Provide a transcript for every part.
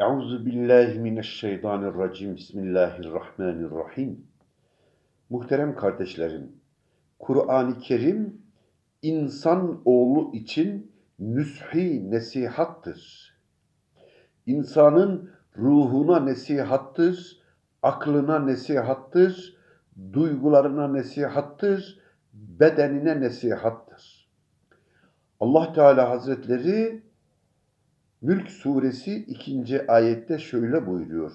Euzu billahi mineşşeytanirracim. Bismillahirrahmanirrahim. Muhterem kardeşlerim, Kur'an-ı Kerim insan oğlu için nüshi nesihattır. İnsanın ruhuna nesihattır, aklına nesihattır, duygularına nesihattır, bedenine nesihattır. Allah Teala Hazretleri Mülk suresi ikinci ayette şöyle buyuruyor.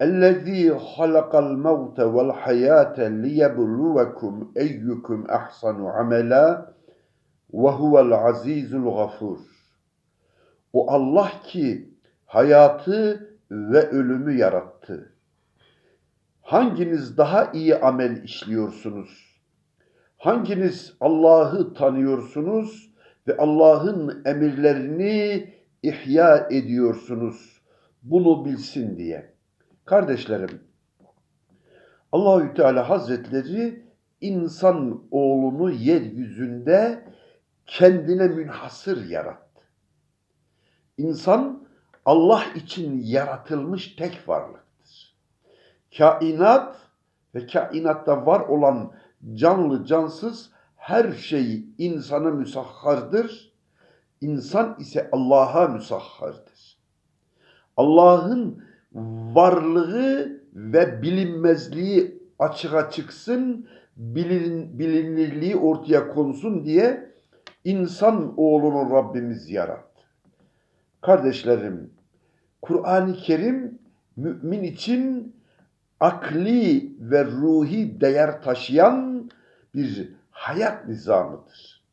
اَلَّذ۪ي خَلَقَ الْمَوْتَ وَالْحَيَاةَ لِيَبْلُوَكُمْ اَيُّكُمْ اَحْسَنُ عَمَلًا وَهُوَ الْعَز۪يزُ الْغَفُورُ O Allah ki hayatı ve ölümü yarattı. Hanginiz daha iyi amel işliyorsunuz? Hanginiz Allah'ı tanıyorsunuz Ve Allah'ın emirlerini ihya ediyorsunuz? Bunu bilsin diye. Kardeşlerim, Allahü Teala Hazretleri insan oğlunu yeryüzünde kendine münhasır yarattı. İnsan Allah için yaratılmış tek varlıktır. Kainat ve kainatta var olan canlı cansız her şey insana müsahhardır. İnsan ise Allah'a müsahhardır. Allah'ın varlığı ve bilinmezliği açığa çıksın, bilin, bilinirliği ortaya konsun diye insan oğlunu Rabbimiz yarattı. Kardeşlerim, Kur'an-ı Kerim mümin için akli ve ruhi değer taşıyan bir hayat nizamıdır.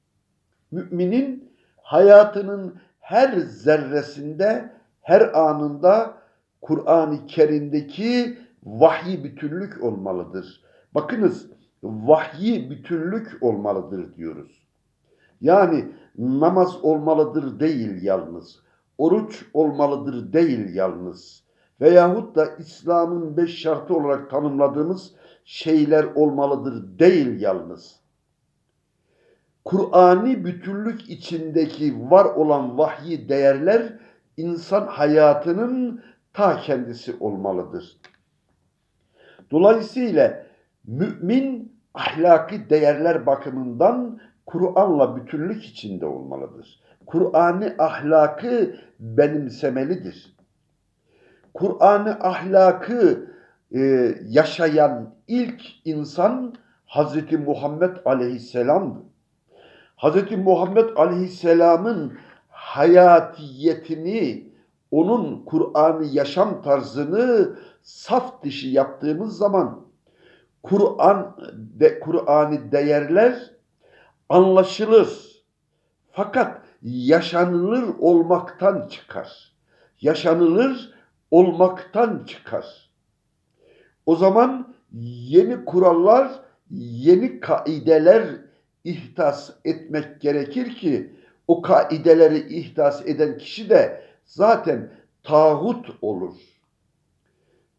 Müminin hayatının her zerresinde, her anında Kur'an-ı Kerim'deki vahyi bütünlük olmalıdır. Bakınız vahyi bütünlük olmalıdır diyoruz. Yani namaz olmalıdır değil yalnız. Oruç olmalıdır değil yalnız. Veyahut da İslam'ın beş şartı olarak tanımladığımız şeyler olmalıdır değil yalnız. Kur'ani bütünlük içindeki var olan vahyi değerler insan hayatının ta kendisi olmalıdır. Dolayısıyla mümin ahlaki değerler bakımından Kur'an'la bütünlük içinde olmalıdır. Kur'an'ı ahlakı benimsemelidir. Kur'an'ı ahlakı e, yaşayan ilk insan Hazreti Muhammed Aleyhisselam'dı. Hazreti Muhammed Aleyhisselam'ın hayatiyetini, onun Kur'an'ı yaşam tarzını saf dışı yaptığımız zaman Kur'an de, Kur'an'ı değerler anlaşılır. Fakat yaşanılır olmaktan çıkar. Yaşanılır olmaktan çıkar. O zaman yeni kurallar, yeni kaideler ihtas etmek gerekir ki o kaideleri ihtas eden kişi de zaten tağut olur.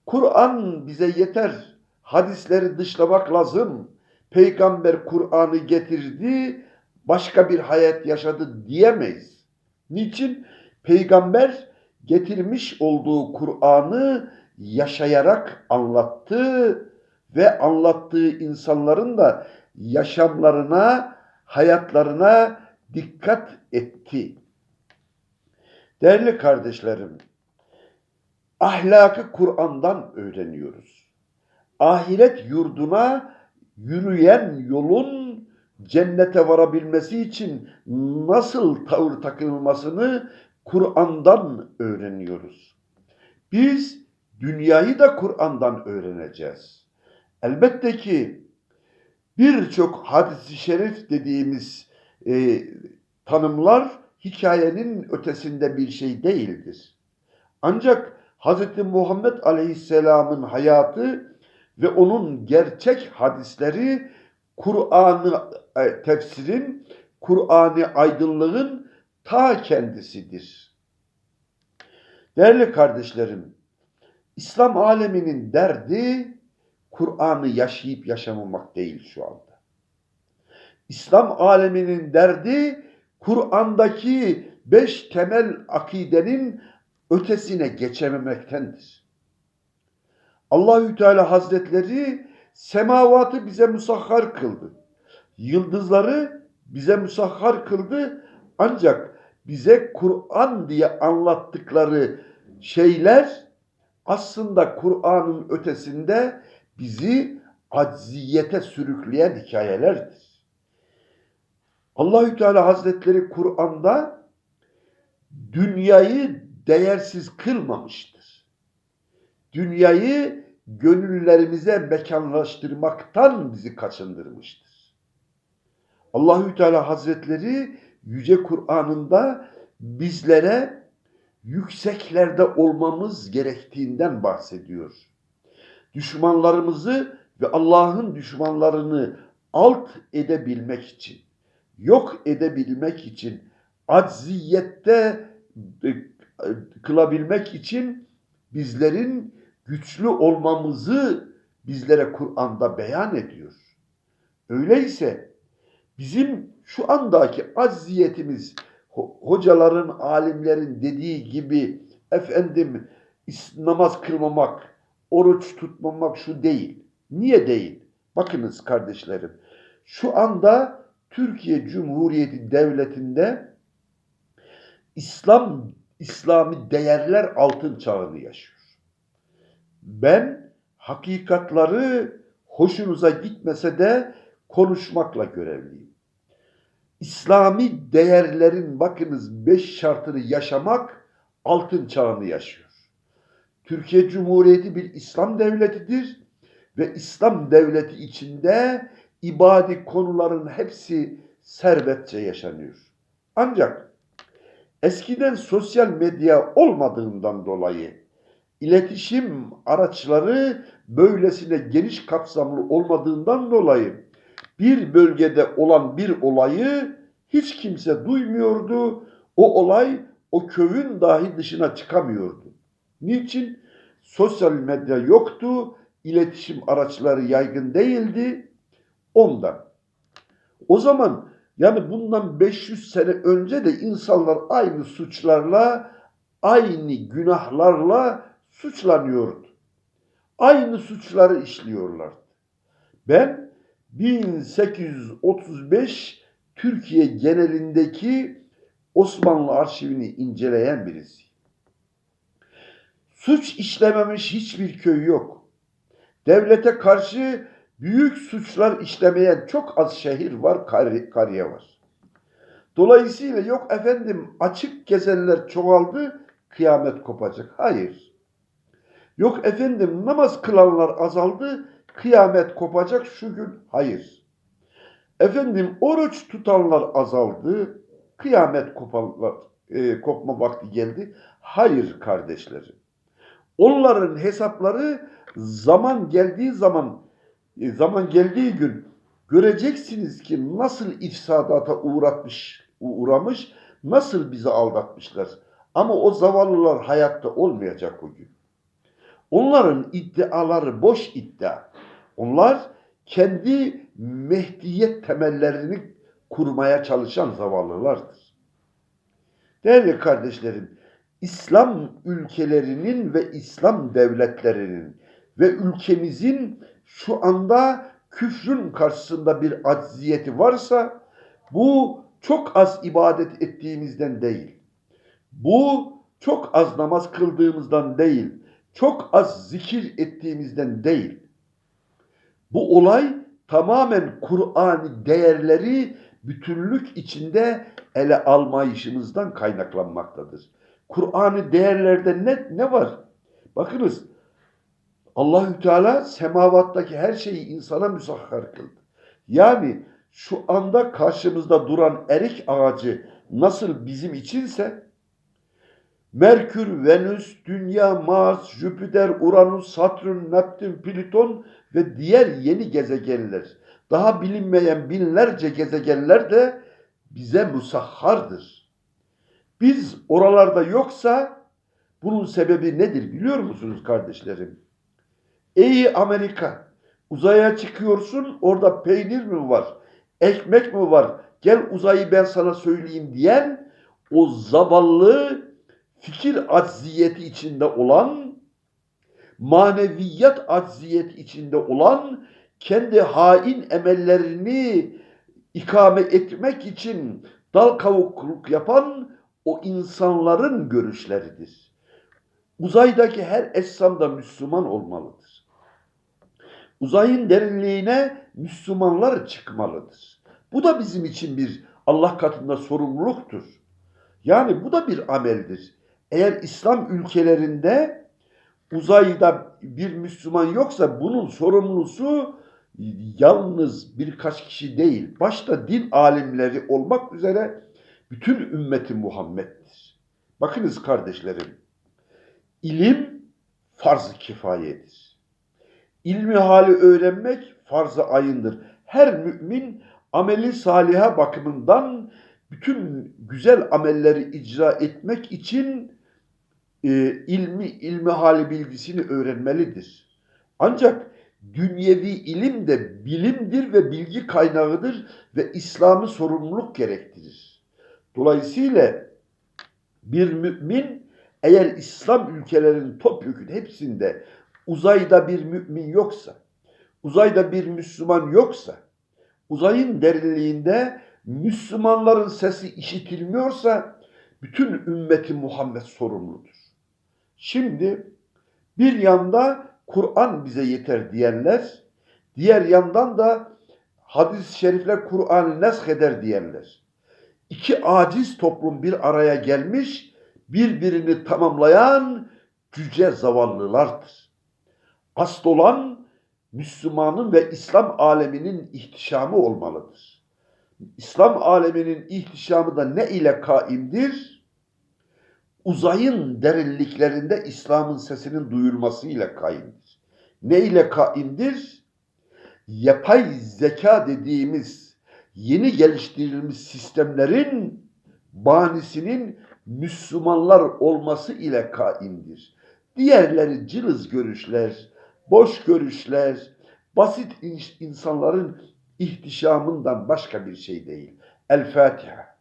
Kur'an bize yeter. Hadisleri dışlamak lazım. Peygamber Kur'an'ı getirdi, başka bir hayat yaşadı diyemeyiz. Niçin? Peygamber getirmiş olduğu Kur'an'ı yaşayarak anlattı ve anlattığı insanların da yaşamlarına, hayatlarına dikkat etti. Değerli kardeşlerim, ahlakı Kur'an'dan öğreniyoruz. Ahiret yurduna yürüyen yolun cennete varabilmesi için nasıl tavır takılmasını Kur'an'dan öğreniyoruz. Biz dünyayı da Kur'an'dan öğreneceğiz. Elbette ki birçok hadis-i şerif dediğimiz e, tanımlar hikayenin ötesinde bir şey değildir. Ancak Hz. Muhammed Aleyhisselam'ın hayatı ve onun gerçek hadisleri Kur'an'ı e, tefsirin, Kur'an'ı aydınlığın ta kendisidir. Değerli kardeşlerim, İslam aleminin derdi Kur'an'ı yaşayıp yaşamamak değil şu anda. İslam aleminin derdi Kur'an'daki beş temel akidenin ötesine geçememektendir. Allahü Teala Hazretleri semavatı bize musahhar kıldı. Yıldızları bize musahhar kıldı. Ancak bize Kur'an diye anlattıkları şeyler aslında Kur'an'ın ötesinde bizi acziyete sürükleyen hikayelerdir. Allahü Teala Hazretleri Kur'an'da dünyayı değersiz kılmamıştır. Dünyayı gönüllerimize mekanlaştırmaktan bizi kaçındırmıştır. Allahü Teala Hazretleri yüce Kur'an'ında bizlere yükseklerde olmamız gerektiğinden bahsediyor. Düşmanlarımızı ve Allah'ın düşmanlarını alt edebilmek için, yok edebilmek için, acziyette e, kılabilmek için bizlerin güçlü olmamızı bizlere Kur'an'da beyan ediyor. Öyleyse bizim şu andaki acziyetimiz hocaların, alimlerin dediği gibi efendim namaz kılmamak, oruç tutmamak şu değil. Niye değil? Bakınız kardeşlerim. Şu anda Türkiye Cumhuriyeti Devleti'nde İslam İslami değerler altın çağını yaşıyor. Ben hakikatları hoşunuza gitmese de konuşmakla görevliyim. İslami değerlerin bakınız beş şartını yaşamak altın çağını yaşıyor. Türkiye Cumhuriyeti bir İslam devletidir ve İslam devleti içinde ibadi konuların hepsi serbestçe yaşanıyor. Ancak eskiden sosyal medya olmadığından dolayı iletişim araçları böylesine geniş kapsamlı olmadığından dolayı bir bölgede olan bir olayı hiç kimse duymuyordu. O olay o köyün dahi dışına çıkamıyordu. Niçin? Sosyal medya yoktu, iletişim araçları yaygın değildi. Ondan. O zaman yani bundan 500 sene önce de insanlar aynı suçlarla, aynı günahlarla suçlanıyordu. Aynı suçları işliyorlardı. Ben 1835 Türkiye genelindeki Osmanlı arşivini inceleyen birisi. Suç işlememiş hiçbir köy yok. Devlete karşı büyük suçlar işlemeyen çok az şehir var, kariye var. Dolayısıyla yok efendim açık gezenler çoğaldı, kıyamet kopacak. Hayır. Yok efendim namaz kılanlar azaldı, kıyamet kopacak şu gün. Hayır. Efendim oruç tutanlar azaldı, kıyamet kopanlar, e, kopma vakti geldi. Hayır kardeşlerim. Onların hesapları zaman geldiği zaman, e, zaman geldiği gün göreceksiniz ki nasıl ifsadata uğratmış, uğramış, nasıl bizi aldatmışlar. Ama o zavallılar hayatta olmayacak o gün. Onların iddiaları boş iddia. Onlar kendi mehdiyet temellerini kurmaya çalışan zavallılardır. Değerli kardeşlerim, İslam ülkelerinin ve İslam devletlerinin ve ülkemizin şu anda küfrün karşısında bir acziyeti varsa bu çok az ibadet ettiğimizden değil. Bu çok az namaz kıldığımızdan değil. Çok az zikir ettiğimizden değil. Bu olay tamamen Kur'an'ı değerleri bütünlük içinde ele almayışımızdan kaynaklanmaktadır. Kur'an'ı değerlerde ne, ne var? Bakınız Allahü Teala semavattaki her şeyi insana müsahhar kıldı. Yani şu anda karşımızda duran erik ağacı nasıl bizim içinse Merkür, Venüs, Dünya, Mars, Jüpiter, Uranüs, Satürn, Neptün, Plüton ve diğer yeni gezegenler, daha bilinmeyen binlerce gezegenler de bize musahhardır. Biz oralarda yoksa bunun sebebi nedir biliyor musunuz kardeşlerim? Ey Amerika, uzaya çıkıyorsun, orada peynir mi var, ekmek mi var, gel uzayı ben sana söyleyeyim diyen o zavallı fikir acziyeti içinde olan, maneviyat acziyeti içinde olan, kendi hain emellerini ikame etmek için dal kavukluk yapan o insanların görüşleridir. Uzaydaki her essam da Müslüman olmalıdır. Uzayın derinliğine Müslümanlar çıkmalıdır. Bu da bizim için bir Allah katında sorumluluktur. Yani bu da bir ameldir. Eğer İslam ülkelerinde uzayda bir Müslüman yoksa bunun sorumlusu yalnız birkaç kişi değil, başta din alimleri olmak üzere bütün ümmeti Muhammed'dir. Bakınız kardeşlerim, ilim farz-ı kifayedir. İlmi hali öğrenmek farz-ı ayındır. Her mümin ameli saliha bakımından bütün güzel amelleri icra etmek için e, ilmi ilmi hali bilgisini öğrenmelidir. Ancak dünyevi ilim de bilimdir ve bilgi kaynağıdır ve İslam'ı sorumluluk gerektirir. Dolayısıyla bir mümin eğer İslam ülkelerinin topyekun hepsinde uzayda bir mümin yoksa, uzayda bir Müslüman yoksa, uzayın derinliğinde Müslümanların sesi işitilmiyorsa bütün ümmeti Muhammed sorumludur. Şimdi bir yanda Kur'an bize yeter diyenler, diğer yandan da hadis-i şerifler Kur'an'ı nesk eder diyenler. İki aciz toplum bir araya gelmiş, birbirini tamamlayan cüce zavallılardır. Asıl olan Müslümanın ve İslam aleminin ihtişamı olmalıdır. İslam aleminin ihtişamı da ne ile kaimdir? Uzayın derinliklerinde İslam'ın sesinin duyulmasıyla kaimdir. Ne ile kaimdir? Yapay zeka dediğimiz yeni geliştirilmiş sistemlerin banisinin Müslümanlar olması ile kaimdir. Diğerleri cılız görüşler, boş görüşler, basit insanların ihtişamından başka bir şey değil. El Fatiha.